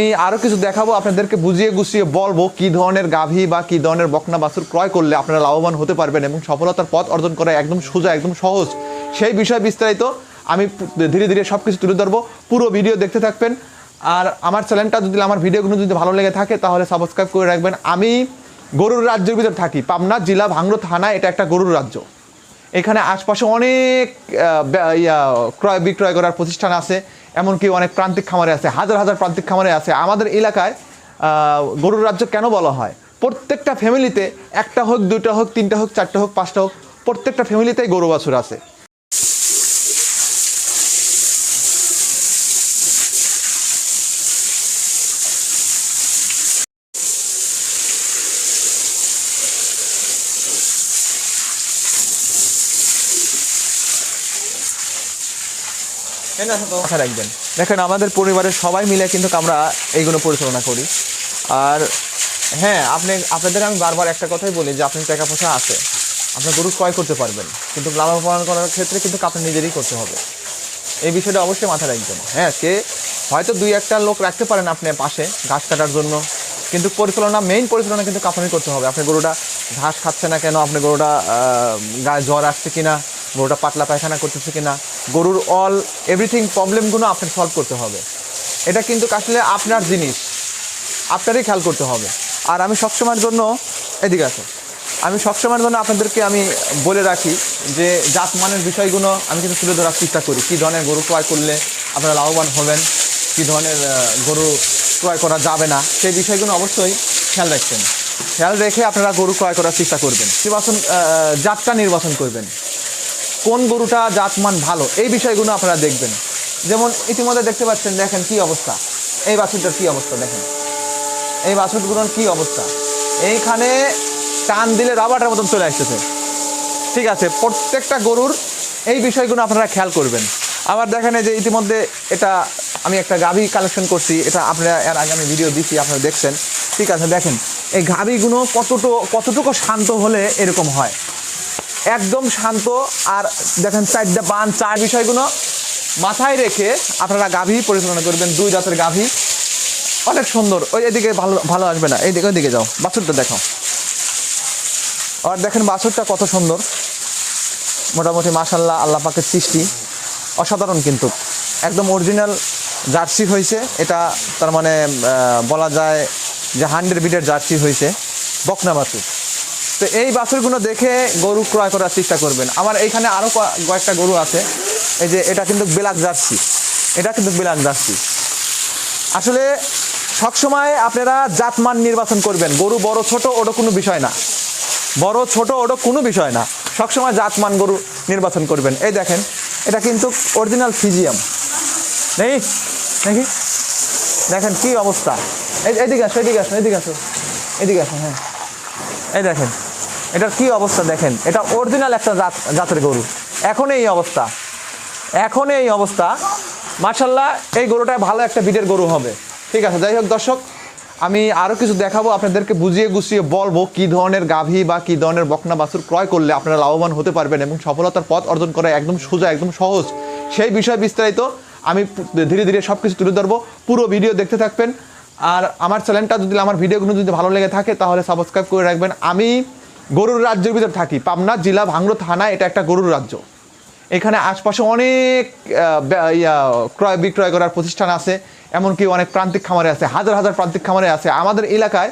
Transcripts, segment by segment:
আমি আরও কিছু দেখাবো, আপনাদেরকে বুঝিয়ে গুছিয়ে বলব কি ধরনের গাভী বা কি ধরনের বকনা বাছুর ক্রয় করলে আপনারা লাভবান হতে পারবেন এবং সফলতার পথ অর্জন করা একদম সোজা, একদম সহজ। সেই বিষয়ে বিস্তারিত আমি ধীরে ধীরে সব কিছু তুলে ধরবো। পুরো ভিডিও দেখতে থাকবেন। আর আমার চ্যানেলটা যদি আমার ভিডিওগুলো যদি ভালো লেগে থাকে, তাহলে সাবস্ক্রাইব করে রাখবেন। আমি গরুর রাজ্যের ভিতরে থাকি, পাবনা জেলা ভাঙড়ো থানা, এটা একটা গরুর রাজ্য। এখানে আশপাশে অনেক ক্রয় বিক্রয় করার প্রতিষ্ঠান আছে, এমনকি অনেক প্রান্তিক খামারে আছে, হাজার হাজার প্রান্তিক খামারে আছে। আমাদের এলাকায় গরুর রাজ্য কেন বলা হয়? প্রত্যেকটা ফ্যামিলিতে একটা হোক, দুইটা হোক, তিনটা হোক, চারটা হোক, পাঁচটা হোক, প্রত্যেকটা ফ্যামিলিতেই গরু বাছুর আছে। আশা রাখবেন দেখেন আমাদের পরিবারের সবাই মিলে কিন্তু আমরা এইগুলো পরিচালনা করি। আর হ্যাঁ আপনি, আপনাদের আমি বারবার একটা কথাই বলি যে আপনি টাকা পয়সা আছে, আপনার গরু ক্রয় করতে পারবেন, কিন্তু লালন পালন করার ক্ষেত্রে কিন্তু আপনি নিজেরই করতে হবে। এই বিষয়টা অবশ্যই মাথায় রাখবেন। হ্যাঁ কে হয়তো দুই একটা লোক রাখতে পারেন আপনি পাশে ঘাস কাটার জন্য, কিন্তু পরিচালনা মেইন পরিচালনা কিন্তু আপনারই করতে হবে। আপনি গরুটা ঘাস খাচ্ছে না কেন? আপনি গরুটা গায়ে জ্বর আসছে কিনা? গরুটা পাতলা পায়খানা করতেছে কিনা, গরুর অল এভরিথিং প্রবলেমগুলো আপনার সলভ করতে হবে। এটা কিন্তু আসলে আপনার জিনিস, আপনারই খেয়াল করতে হবে। আর আমি সবসময়ের জন্য, এদিকে আছে আমি সবসময়ের জন্য আপনাদেরকে আমি বলে রাখি যে জাতমানের বিষয়গুলো আমি কিন্তু তুলে ধরার চেষ্টা করি। কী ধরনের গরু ক্রয় করলে আপনারা লাভবান হবেন, কী ধরনের গরু ক্রয় করা যাবে না, সেই বিষয়গুলো অবশ্যই খেয়াল রাখবেন। খেয়াল রেখে আপনারা গরু ক্রয় করার চেষ্টা করবেন। নির্বাচন জাতটা নির্বাচন করবেন। কোন গরুটা জাতমান ভালো, এই বিষয়গুলো আপনারা দেখবেন। যেমন ইতিমধ্যে দেখতে পাচ্ছেন, দেখেন কি অবস্থা। এই বাছুরটার কি অবস্থা দেখেন। এই বাছুরগুলোর কি অবস্থা। এইখানে টান দিলে রাবারের মতন চলে আসতেছে। ঠিক আছে, প্রত্যেকটা গরুর এই বিষয়গুলো আপনারা খেয়াল করবেন। আবার দেখেন যে ইতিমধ্যে এটা আমি একটা গাভী কালেকশন করছি, এটা আপনারা এর আগে আমি ভিডিও দিচ্ছি আপনারা দেখছেন। ঠিক আছে, দেখেন, এই গাভীগুলো কতটুকু কতটুকু শান্ত হলে এরকম হয়? একদম শান্ত আর দেখেন চারটা বান, চার বিষয়গুলো মাথায় রেখে আপনারা গাভী পরিচালনা করবেন, দুই জাতের গাভী। অনেক সুন্দর। ওই এদিকে ভালো ভালো আসবে না। এই এইদিকে ওইদিকে যাও। বাছুরটা দেখো আর দেখেন বাছুরটা কত সুন্দর। মোটামুটি মাশাল্লাহ আল্লাহ পাকের সৃষ্টি। অসাধারণ কিন্তু। একদম অরিজিনাল জার্সি হয়েছে। এটা তার মানে বলা যায় যে হান্ড্রেড বিটের জার্সি হয়েছে। বকনা বাছুর। তো এই বাছুরগুলো দেখে গরু ক্রয় করার চেষ্টা করবেন। আমার এইখানে আরও কয়েকটা গরু আছে। এই যে এটা কিন্তু ব্ল্যাক জার্সি। এটা কিন্তু ব্ল্যাক জার্সি। আসলে সবসময় আপনারা জাতমান নির্বাচন করবেন। গরু বড়, ছোট, ওটা কোনো বিষয় না। বড়, ছোট, ওটা কোনো বিষয় না। সবসময় জাতমান গরু নির্বাচন করবেন। এই দেখেন, এটা কিন্তু অরিজিনাল ফিজিয়াম। নেই? নাকি? দেখেন কি অবস্থা। এই এদিকে আসো এদিকে আসো এদিকে আসো। এদিকে আসো হ্যাঁ। এই দেখেন। এটার কি অবস্থা দেখেন? এটা অরিজিনাল একটা জাত, জাতের গরু। এখন এই অবস্থা। এখন এই অবস্থা। মার্শাল্লাহ এই গরুটা ভালো একটা বিটের গরু হবে। ঠিক আছে, যাই হোক দর্শক, আমি আরও কিছু দেখাবো, আপনাদেরকে বুঝিয়ে গুছিয়ে বলব কি ধরনের গাভী বা কি ধরনের বকনা বাছুর ক্রয় করলে আপনারা লাভবান হতে পারবেন এবং সফলতার পথ অর্জন করা একদম সোজা, একদম সহজ। সেই বিষয়ে বিস্তারিত আমি ধীরে ধীরে সব কিছু তুলে ধরবো। পুরো ভিডিও দেখতে থাকবেন। আর আমার চ্যানেলটা যদি, আমার ভিডিওগুলো যদি ভালো লেগে থাকে, তাহলে সাবস্ক্রাইব করে রাখবেন। আমি গরুর রাজ্যের ভিতর থাকি। পাবনা জেলা ভাঙড়ো থানা, এটা একটা গরুর রাজ্য। এখানে আশপাশে অনেক ক্রয় বিক্রয় করার প্রতিষ্ঠান আছে, এমনকি অনেক প্রান্তিক খামারে আছে, হাজার হাজার প্রান্তিক খামারে আছে। আমাদের এলাকায়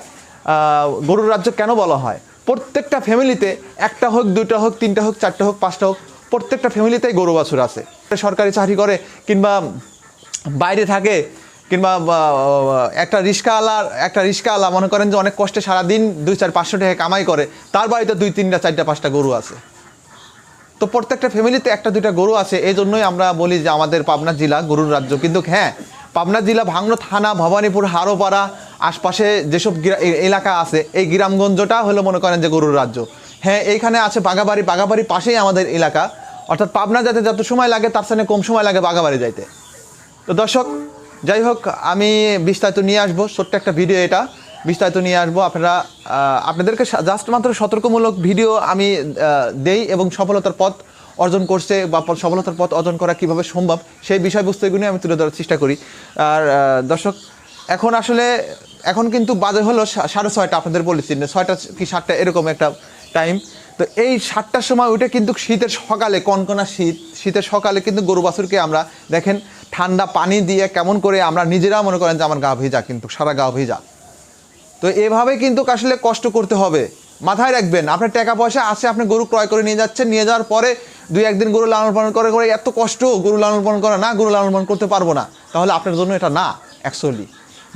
গরুর রাজ্য কেন বলা হয়? প্রত্যেকটা ফ্যামিলিতে একটা হোক, দুইটা হোক, তিনটা হোক, চারটা হোক, পাঁচটা হোক, প্রত্যেকটা ফ্যামিলিতেই গরু বাছুর আছে। সরকারি চাকরি করে কিংবা বাইরে থাকে কিংবা একটা রিক্সাওয়ালার একটা রিক্সাওয়ালা মনে করেন যে অনেক কষ্টে সারাদিন দুই, চার, পাঁচশো টাকা কামাই করে, তার বাড়িতে দুই, তিনটা, চারটা, পাঁচটা গরু আছে। তো প্রত্যেকটা ফ্যামিলিতে একটা, দুইটা গরু আছে এই জন্যই আমরা বলি যে আমাদের পাবনা জেলা গরুর রাজ্য। কিন্তু হ্যাঁ পাবনা জেলা ভাঙড়ো থানা, ভবানীপুর, হারোপাড়া, আশপাশে যেসব এলাকা আছে, এই গ্রামগঞ্জটা হলো মনে করেন যে গরুর রাজ্য। হ্যাঁ এইখানে আছে বাগাবাড়ি বাগাবাড়ির পাশেই আমাদের এলাকা। অর্থাৎ পাবনা যাতে যত সময় লাগে, তার সাথে কম সময় লাগে বাগাবাড়ি যাইতে। তো দর্শক যাই হোক আমি বিস্তারিত নিয়ে আসব। ছোট্ট একটা ভিডিও এটা। বিস্তারিত নিয়ে আসব। আপনারা আপনাদেরকে জাস্ট মাত্র সতর্কমূলক ভিডিও আমি দেই এবং সফলতার পথ অর্জন করছে বা সফলতার পথ অর্জন করা কীভাবে সম্ভব, সেই বিষয়বস্তুগুলি আমি তুলে ধরার চেষ্টা করি। আর দর্শক, এখন আসলে, এখন কিন্তু বাজে হলো সাড়ে ছয়টা, আপনাদের বলেছি। ছয়টা কি সাতটা, এরকম একটা টাইম তো এই সাতটার সময় উঠে কিন্তু শীতের সকালে, কনকনা শীত, শীতের সকালে কিন্তু গরু বাছুরকে আমরা দেখেন, ঠান্ডা পানি দিয়ে কেমন করে আমরা নিজেরা মনে করেন যে আমার গা ভিজা কিন্তু, সারা গা ভিজা। তো এভাবে কিন্তু আসলে কষ্ট করতে হবে। মাথায় রাখবেন, আপনার টাকা পয়সা আছে, আপনি গরু ক্রয় করে নিয়ে যাচ্ছেন, নিয়ে যাওয়ার পরে দুই একদিন গরু লালন পালন করে করে এত কষ্ট, গরু লালন পালন করা না, গরু লালন পালন করতে পারব না। তাহলে আপনার জন্য এটা না অ্যাকচুয়ালি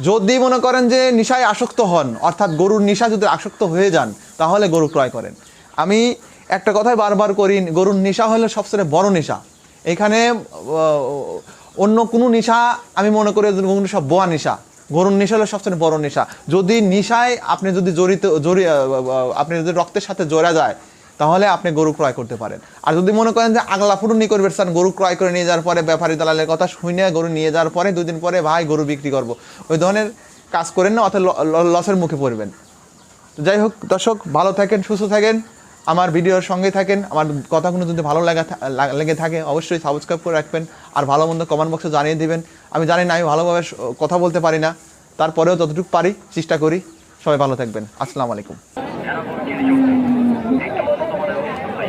যদি মনে করেন যে নেশায় আসক্ত হন অর্থাৎ গরুর নেশা যদি আসক্ত হয়ে যান তাহলে গরু ক্রয় করেন। আমি একটা কথাই বারবার করি গরুর নেশা হলো সবচেয়ে বড় নেশা। এখানে অন্য কোনো নেশা আমি মনে করি গরুর নেশা বোয়া নেশা। গরুর নেশা হলো সবচেয়ে বড় নেশা। যদি নেশায় আপনি যদি জড়িত জড়ি আহ, আহ, আপনি যদি রক্তের সাথে জড়া যায় তাহলে আপনি গরু ক্রয় করতে পারেন। আর যদি মনে করেন যে আগলা ফুটুনি করবে চান গরু ক্রয় করে নিয়ে যাওয়ার পরে ব্যাপারী দালালের কথা শুনে গরু নিয়ে যাওয়ার পরে দুদিন পরে ভাই গরু বিক্রি করব। ওই ধরনের কাজ করেন না, অর্থাৎ লসের মুখে পড়বেন। যাই হোক, দর্শক, ভালো থাকেন, সুস্থ থাকেন। আমার ভিডিওর সঙ্গে থাকেন। আমার কথাগুলো যদি ভালো লাগা লেগে থাকে, অবশ্যই সাবস্ক্রাইব করে রাখবেন। আর ভালো মন্দ কমেন্ট বক্সে জানিয়ে দেবেন। আমি জানি না, আমি ভালোভাবে কথা বলতে পারি না। তারপরেও যতটুকু পারি, চেষ্টা করি। সবাই ভালো থাকবেন। আসসালামু আলাইকুম।